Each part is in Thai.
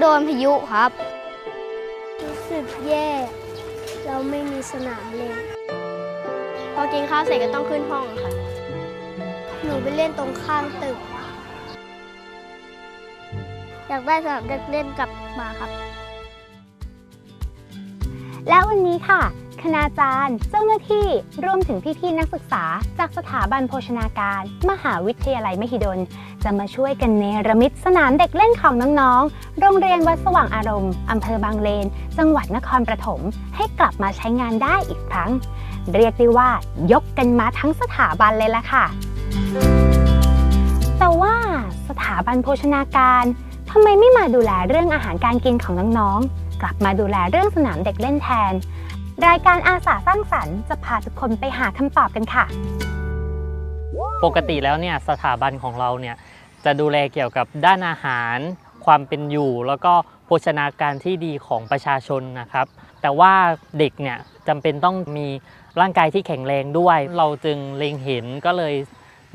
โดนพายุครับ รู้สึกแย่ เราไม่มีสนามเล่นพอกินข้าวเสร็จก็ต้องขึ้นห้องค่ะ หนูไปเล่นตรงข้างตึก อยากได้สนามเด็กเล่นกลับมาครับ และวันนี้ค่ะ คณาจารย์ เจ้าหน้าที่ รวมถึงพี่ๆนักศึกษา จากสถาบันโภชนาการ มหาวิทยาลัยมหิดล จะมาช่วยกันเนรมิตสนามเด็กเล่นของน้องๆ โรงเรียนวัดสว่างอารมณ์ อำเภอบางเลน จังหวัดนครปฐม ให้กลับมาใช้งานได้อีกครั้ง เรียกได้ว่ายกกันมาทั้งสถาบันเลยล่ะค่ะ แต่ว่าสถาบันโภชนาการทำไมไม่มาดูแลเรื่องอาหารการกินของน้องๆ กลับมาดูแลเรื่องสนามเด็กเล่นแทน รายการอาสาสร้างสรรค์จะพาทุกคนไปหาคำตอบกันค่ะปกติแล้วเนี่ยสถาบันของเราเนี่ย จะดูแลเกี่ยวกับด้านอาหาร ความเป็นอยู่ แล้วก็โภชนาการที่ดีของประชาชนนะครับ แต่ว่าเด็กเนี่ยจำเป็นต้องมีร่างกายที่แข็งแรงด้วย เราจึงเล็งเห็นก็เลย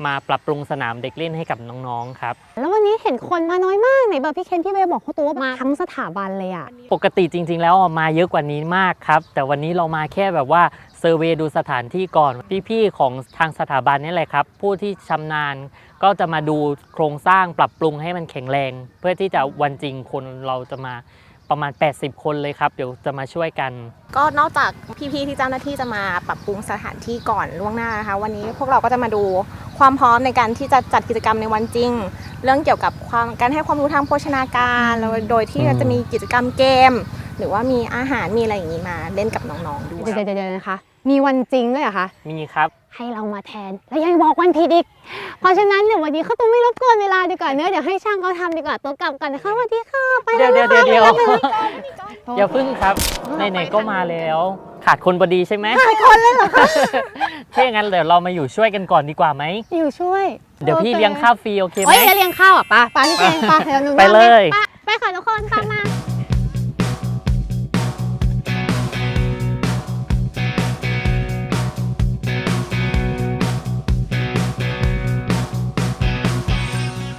มาปรับปรุงสนามเด็กเล่นให้กับน้องๆครับ แล้ววันนี้เห็นคนมาน้อยมากไหนบอกพี่เคนพี่เบลบอกเขาตัวว่ามาทั้งสถาบันเลยอะปกติจริง ๆ แล้วอะมาเยอะกว่านี้มากครับ แต่วันนี้เรามาแค่แบบว่าเซอร์เวยดูสถานที่ก่อนพี่ๆของทางสถาบันนี่แหละครับ ผู้ที่ชำนาญก็จะมาดูโครงสร้างปรับปรุงให้มันแข็งแรง เพื่อที่จะวันจริงคนเราจะมาประมาณ 80 คนเลยครับ เดี๋ยวจะมาช่วยกัน ก็นอกจากพี่ๆที่เจ้าหน้าที่จะมาปรับปรุงสถานที่ก่อนล่วงหน้านะคะ วันนี้พวกเราก็จะมาดู ความพร้อมในการที่จะจัดกิจกรรมในวันจริง เรื่องเกี่ยวกับความการให้ความรู้ทางโภชนาการแล้วโดยที่อืมเราจะมีกิจกรรมเกม หรือว่ามีอาหารมีอะไรอย่างนี้มาเล่นกับน้องๆด้วยเดี๋ยวเดี๋ยวนะคะ มีวันจริงด้วยเหรอคะมีครับ ให้เรามาแทนแล้วยังบอกวันผิดอีกเพราะฉะนั้นเดี๋ยววันนี้เขาต้องไม่รบกวนเวลาดีกว่าเนื้อะเดี๋ยวให้ช่างเขาทำดีกว่าตัวกลับก่อนนะคะสวัสดีค่ะไปเดี๋ยวแล้เดี๋ยววเดี๋ยวนะคะเดี๋ยว อย่าพึ่งครับไหนๆก็มาแล้ว ขาดคนพอดีใช่ไหม หลายคนเลยเหรอคะ ถ้าอย่างนั้นเดี๋ยวเรามาอยู่ช่วยกันก่อนดีกว่าไหม อยู่ช่วย เดี๋ยวพี่เลี้ยงข้าวฟรีโอเคไหมเฮ้ยจะเลี้ยงข้าวอะป้าป้าพี่เคนป้าเดี๋ยวหนูไปเลยป้าไปค่ะทุกคนตามมา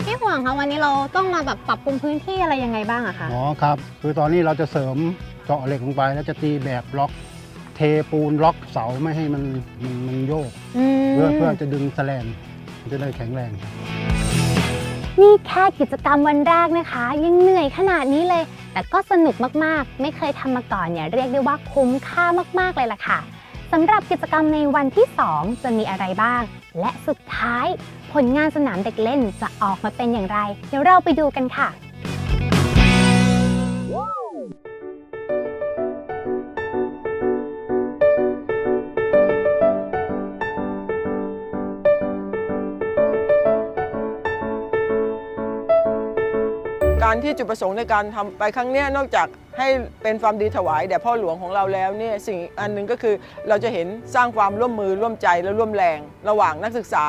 พี่ห่วงคะวันนี้เราต้องมาแบบปรับปรุงพื้นที่อะไรยังไงบ้างอะคะอ๋อครับ คือตอนนี้เราจะเสริมเจาะเหล็กลงไปแล้วจะตีแบบล็อก เทปูนล็อกเสาไม่ให้มันมันมันโยกเพื่อเพื่อจะดึงแสลนมันจะได้แข็งแรงนี่แค่กิจกรรมวันแรกนะคะ ยังเหนื่อยขนาดนี้เลย แต่ก็สนุกมากๆ ไม่เคยทำมาก่อนเนี่ยเรียกได้ว่าคุ้มค่ามากๆเลยล่ะค่ะสำหรับกิจกรรมในวันที่ 2 จะมีอะไรบ้าง และสุดท้าย ผลงานสนามเด็กเล่นจะออกมาเป็นอย่างไร เดี๋ยวเราไปดูกันค่ะ การที่จุดประสงค์ในการทำไปครั้งนี้นอกจากให้เป็นความดีถวายแด่พ่อหลวงของเราแล้วเนี่ยสิ่งอันหนึ่งก็คือเราจะเห็นสร้างความร่วมมือร่วมใจและร่วมแรง ระหว่างนักศึกษา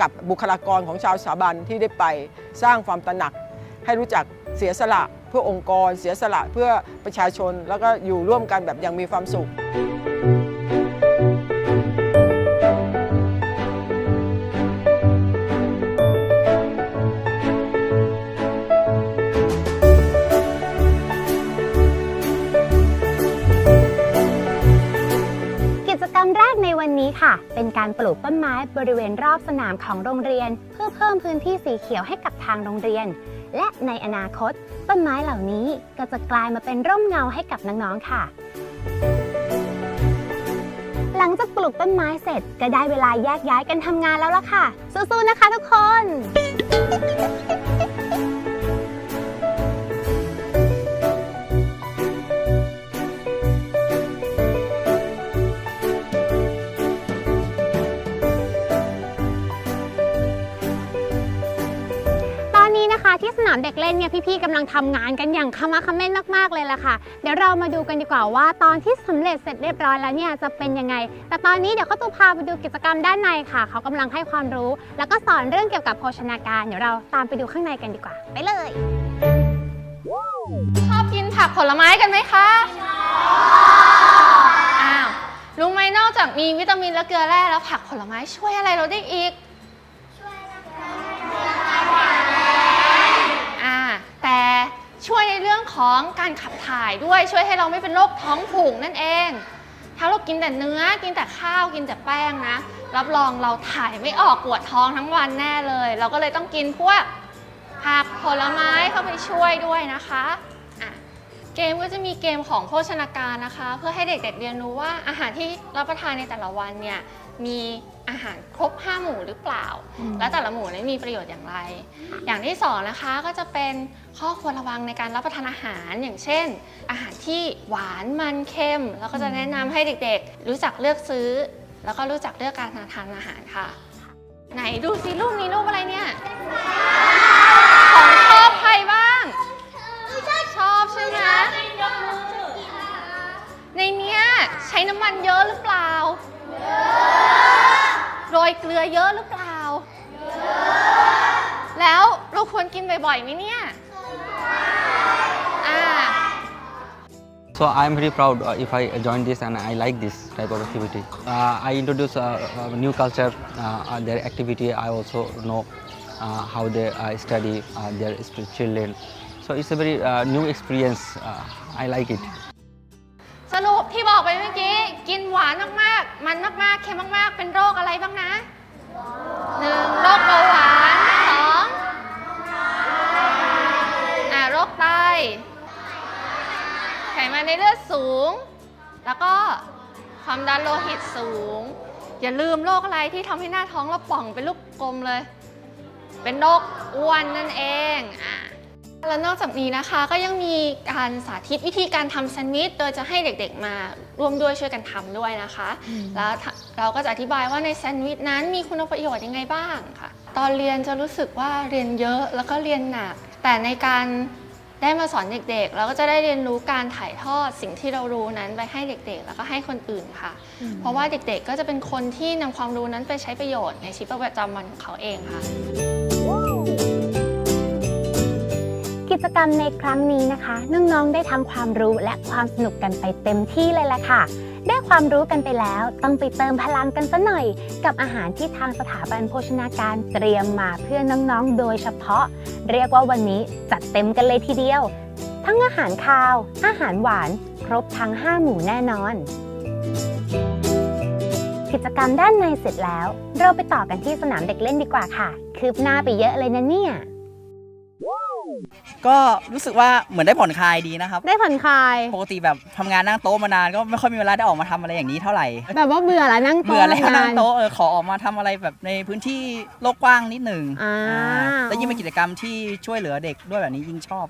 กับบุคลากรของชาวสถาบันที่ได้ไปสร้างความตระหนัก ให้รู้จักเสียสละเพื่อองค์กร เสียสละเพื่อประชาชน แล้วก็อยู่ร่วมกันแบบอย่างมีความสุข กรรมแรกในวันนี้ค่ะ เป็นการปลูกต้นไม้บริเวณรอบสนามของโรงเรียน เพื่อเพิ่มพื้นที่สีเขียวให้กับทางโรงเรียน และในอนาคต ต้นไม้เหล่านี้ก็จะกลายมาเป็นร่มเงาให้กับน้องๆค่ะ หลังจากปลูกต้นไม้เสร็จก็ได้เวลาแยกย้ายกันทำงานแล้วล่ะค่ะ สู้ๆนะคะทุกคน อนนี้นะคะที่สนามเด็กเล่นเนี่ยพี่ๆกำลังทำงานกันอย่างขมักขม้นมากๆเลยล่ะค่ะ เดี๋ยวเรามาดูกันดีกว่าว่า ตอนที่สำเร็จเสร็จเรียบร้อยแล้วเนี่ยจะเป็นยังไง แต่ตอนนี้เดี๋ยวเขาตูพาไปดูกิจกรรมด้านในค่ะ เขากำลังให้ความรู้ แล้วก็สอนเรื่องเกี่ยวกับโภชนาการ เดี๋ยวเราตามไปดูข้างในกันดีกว่า ไปเลย ชอบกินผักผลไม้กันไหมคะอ้าวรู้ไหมนอกจากมีวิตามินและเกลือแร่แล้วผักผลไม้ช่วยอะไรเราได้อีก ช่วยอ่า แต่ช่วยในเรื่อง ของการขับถ่ายด้วยช่วยให้เราไม่เป็นโรคท้องผูกนั่นเอง ถ้าเรากินแต่เนื้อกินแต่ข้าวกินแต่แป้งนะ รับรองเราถ่ายไม่ออกปวดท้องทั้งวันแน่เลย เราก็เลยต้องกินพวกผักผลไม้เข้าไปช่วยด้วยนะคะะเกมก็จะมีเกมของโภชนาการนะคะ เพื่อให้เด็กๆเรียนรู้ว่าอาหารที่รับประทานในแต่ละวันเนี่ย มีอาหารครบ 5 หมู่หรือเปล่า และแต่ละหมู่นั้นมีประโยชน์อย่างไร อย่างที่สองนะคะก็จะเป็นข้อควรระวังในการรับประทานอาหาร อย่างเช่น อาหารที่หวานมันเค็ม แล้วก็จะแนะนำให้เด็กๆ รู้จักเลือกซื้อ แล้วก็รู้จักเลือกการทานอาหารค่ะ ไหนดูสิรูป บ่อยๆไหมเนี่ยอ่า So I am very proud uh, if I join this and I like this type of activity. Uh, I introduce uh, uh, new culture, uh, uh, their activity. I also know uh, how they uh, study uh, their sp- children. So it's a very uh, new experience. Uh, I like it. สรุปที่บอกไปเมื่อกี้ กินหวานมากๆ มันมากๆ เค็มมากๆ เป็นโรคอะไรบ้างนะหนึ่งโรคเบาหวานสองอ่าโรค ไตไขมันในเลือดสูง แล้วก็ความดันโลหิตสูง อย่าลืมโรคอะไรที่ทำให้หน้าท้องเราป่องเป็นลูกกลมเลย เป็นโรคอ้วนนั่นเองอะแล้วนอกจากนี้นะคะก็ยังมีการสาธิตวิธีการทำแซนด์วิชโดยจะให้เด็กๆมาร่วมด้วยช่วยกันทำด้วยนะคะ แล้วเราก็จะอธิบายว่าในแซนด์วิชนั้นมีคุณประโยชน์ยังไงบ้างค่ะ ตอนเรียนจะรู้สึกว่าเรียนเยอะแล้วก็เรียนหนัก แต่ในการ ได้มาสอนเด็กๆเราก็จะได้เรียนรู้การถ่ายทอดสิ่งที่เรารู้นั้นไปให้เด็กๆ แล้วก็ให้คนอื่นค่ะ เพราะว่าเด็กๆ ก็จะเป็นคนที่นำความรู้นั้นไปใช้ประโยชน์ในชีวิตประจำวันของเขาเองค่ะ กิจกรรมในครั้งนี้นะคะ น้องๆ ได้ทั้งความรู้และความสนุกกันไปเต็มที่เลยแหละค่ะได้ ความรู้กันไปแล้ว ต้องไปเติมพลังกันซะหน่อย กับอาหารที่ทางสถาบันโภชนาการเตรียมมาเพื่อน้องๆ โดยเฉพาะ เรียกว่าวันนี้จัดเต็มกันเลยทีเดียว ทั้งอาหารคาว อาหารหวาน ครบทั้ง 5 หมู่แน่นอน กิจกรรมด้านในเสร็จแล้ว เราไปต่อกันที่สนามเด็กเล่นดีกว่าค่ะ คืบหน้าไปเยอะเลยนะเนี่ย ก็รู้สึกว่าเหมือนได้ผ่อนคลายดีนะครับ ได้ผ่อนคลาย ปกติแบบทำงานนั่งโต๊ะมานานก็ไม่ค่อยมีเวลาได้ออกมาทำอะไรอย่างนี้เท่าไหร่ แบบว่าเบื่อแล้วนั่งโต๊ะเบื่อแล้วนานั่งนโต๊ะเออขอออกมาทำอะไรแบบในพื้นที่โลกกว้างนิดหนึ่งอ่า อ่าแล้วยิ่งเป็นกิจกรรมที่ช่วยเหลือเด็กด้วยแบบนี้ยิ่งชอบ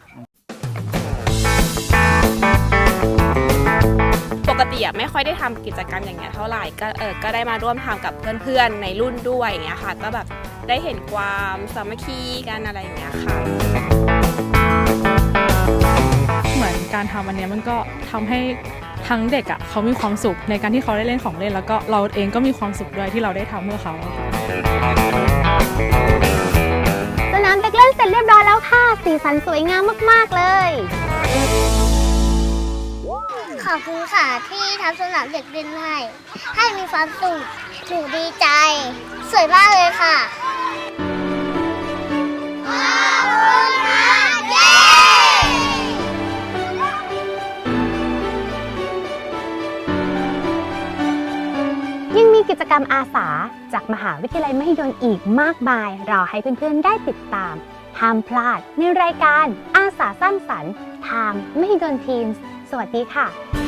ปกติอะไม่ค่อยได้ทำกิจกรรมอย่างเงี้ยเท่าไหร่ก็เออก็ได้มาร่วมทำกับเพื่อนๆในรุ่นด้วยอย่างเงี้ยค่ะ ก็แบบได้เห็นความสามัคคีกันอะไรอย่างเงี้ยค่ะเหมือน การทำอันเนี้ยมันก็ทำให้ทั้งเด็กอะ่ะเขามีความสุขในการที่เขาได้เล่นของเล่น แล้วก็เราเองก็มีความสุขด้วยที่เราได้ทำเพื่อเขาอะค่ะสนามเด็กเล่นเสร็จเรียบร้อยแล้วค่ะ สีสันสวยงามมาก ๆ เลย ขอบคุณค่ะที่ทำสนามเด็กเล่นให้ ให้มีความสุขหนูดีใจ สวยมากเลยค่ะ กรรมอาสา จากมหาวิทยาลัยมหิดลอีกมากมาย รอให้เพื่อนๆได้ติดตาม ห้ามพลาดในรายการอาสาสร้างสรรค์ ทางมหิดลทีมสวัสดีค่ะ